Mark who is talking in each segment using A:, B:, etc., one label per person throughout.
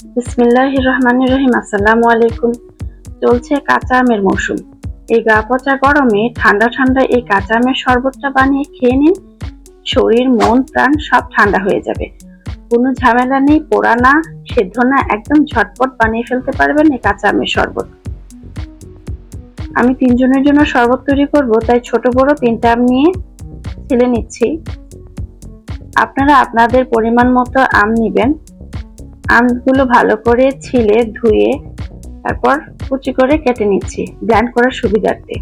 A: বিসমিল্লাহ রহমান রহিম আসসালামু আলাইকুম চলছে কাঁচা আমের মৌসুম। এই গা পচা গরমে ঠান্ডা ঠান্ডা এই কাঁচা আমের শরবতটা বানিয়ে খেয়ে নিন। শরীর, মন, প্রাণ সব ঠান্ডা হয়ে যাবে। কোনো ঝামেলা নেই, পোড়া না, সেদ্ধ না, একদম ঝটপট বানিয়ে ফেলতে পারবেন এই কাঁচা আমের শরবত। আমি তিনজনের জন্য শরবত তৈরি করব, তাই ছোট বড় তিনটা আম নিয়ে ছেলে নিচ্ছি। আপনারা আপনাদের পরিমাণ মতো আম নিবেন। আমগুলো ভালো করে ছিলে, ধুয়ে তারপর কুচি করে কেটে নিচ্ছি। ব্ল্যান্ড করার সুবিধার্থে।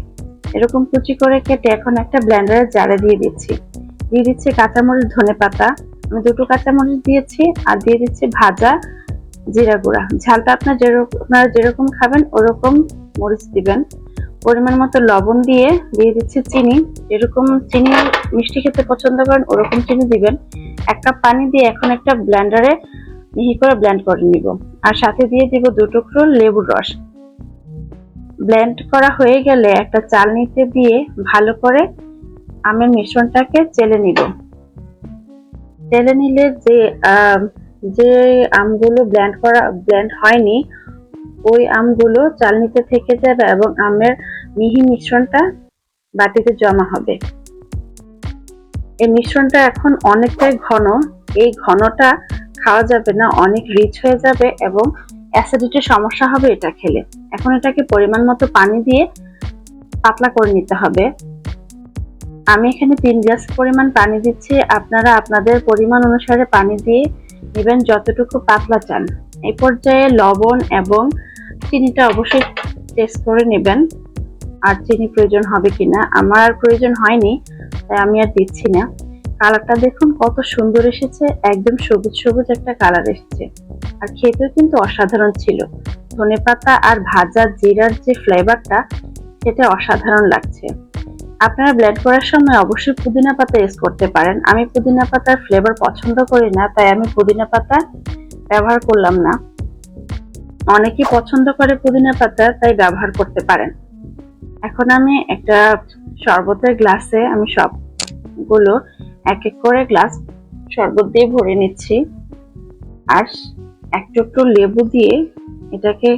A: এরকম কুচি করে কেটে এখন একটা ব্ল্যান্ডারের জারে দিয়ে দিচ্ছি। দিয়ে দিচ্ছি কাঁচামরিচ, ধনে পাতা। আমি দুটো কাঁচামরিচ দিয়েছি আর দিয়ে দিচ্ছি ভাজা জিরা গুঁড়া। ঝালটা আপনার যেরকম আপনারা যেরকম খাবেন ওরকম মরিচ দিবেন। পরিমাণ মতো লবণ দিয়ে দিয়ে দিচ্ছি চিনি। যেরকম চিনি মিষ্টি খেতে পছন্দ করেন ওরকম চিনি দিবেন। এক কাপ পানি দিয়ে এখন একটা ব্ল্যান্ডারে মিহি করে ব্লেন্ড করে নিব। আর সাথে দিয়ে দিব দু টুকরো লেবুর রস। ব্লেন্ড করা হয়ে গেলে একটা চালনিতে দিয়ে ভালো করে আমের মিশ্রণটাকে চেলে নিব। চেলে নিলে যে যে আমগুলো ব্লেন্ড করা ব্লেন্ড হয়নি, ওই আমগুলো চালনিতে থেকে যাবে এবং আমের মিহি মিশ্রণটা বাটিতে জমা হবে। এই মিশ্রণটা এখন অনেকটাই ঘন। এই ঘনটা খাওয়া যাবে না, অনেক রিচ হয়ে যাবে এবং অ্যাসিডিটির সমস্যা হবে এটা খেলে। এখন এটাকে পরিমাণ মতো পানি দিয়ে পাতলা করে নিতে হবে। আমি এখানে তিন গ্লাস পরিমাণ পানি দিচ্ছি। আপনারা আপনাদের পরিমাণ অনুসারে পানি দিয়ে নেবেন যতটুকু পাতলা চান। এই পর্যায়ে লবণ এবং চিনিটা অবশ্যই টেস্ট করে নেবেন। আর চিনি প্রয়োজন হবে কিনা, আমার প্রয়োজন হয়নি, তাই আমি আর দিচ্ছি না। কালারটা দেখুন, কত সুন্দর এসেছে, একদম সবুজ সবুজ একটা কালার এসেছে। আর খেতেও কিন্তু অসাধারণ ছিল। ধনেপাতা আর ভাজা জিরার যে ফ্লেভারটা সেটা অসাধারণ লাগছে। আপনারা ব্লেন্ড করার সময় অবশ্যই পুদিনা পাতা ইউজ করতে পারেন। আমি পুদিনা পাতার ফ্লেভার পছন্দ করি না, তাই আমি পুদিনা পাতা ব্যবহার করলাম না। অনেকেই পছন্দ করে পুদিনা পাতা, তাই ব্যবহার করতে পারেন। এখন আমি একটা শরবতের গ্লাসে আমি সবগুলো এক এক করে গ্লাস শরবত দিয়ে ভরে নিচ্ছি। আর এক টুকরো লেবু দিয়ে এটাকে,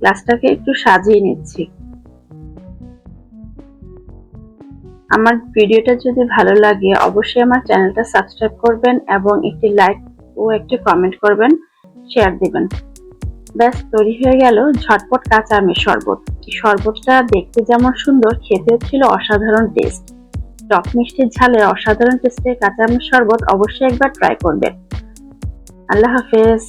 A: গ্লাসটাকে একটু সাজিয়ে নিচ্ছি। আমার ভিডিওটা যদি ভালো লাগে, অবশ্যই আমার চ্যানেলটা সাবস্ক্রাইব করবেন এবং একটি লাইক ও একটি কমেন্ট করবেন, শেয়ার দিবেন। ব্যাস, তৈরি হয়ে গেল ঝটপট কাঁচা আমের শরবত। শরবতটা দেখতে যেমন সুন্দর, খেতেও ছিল অসাধারণ টেস্ট টক মিষ্টির ঝালে অসাধারণ টেস্টের কাঁচা আমের শরবত অবশ্যই একবার ট্রাই করবেন। আল্লাহ হাফেজ।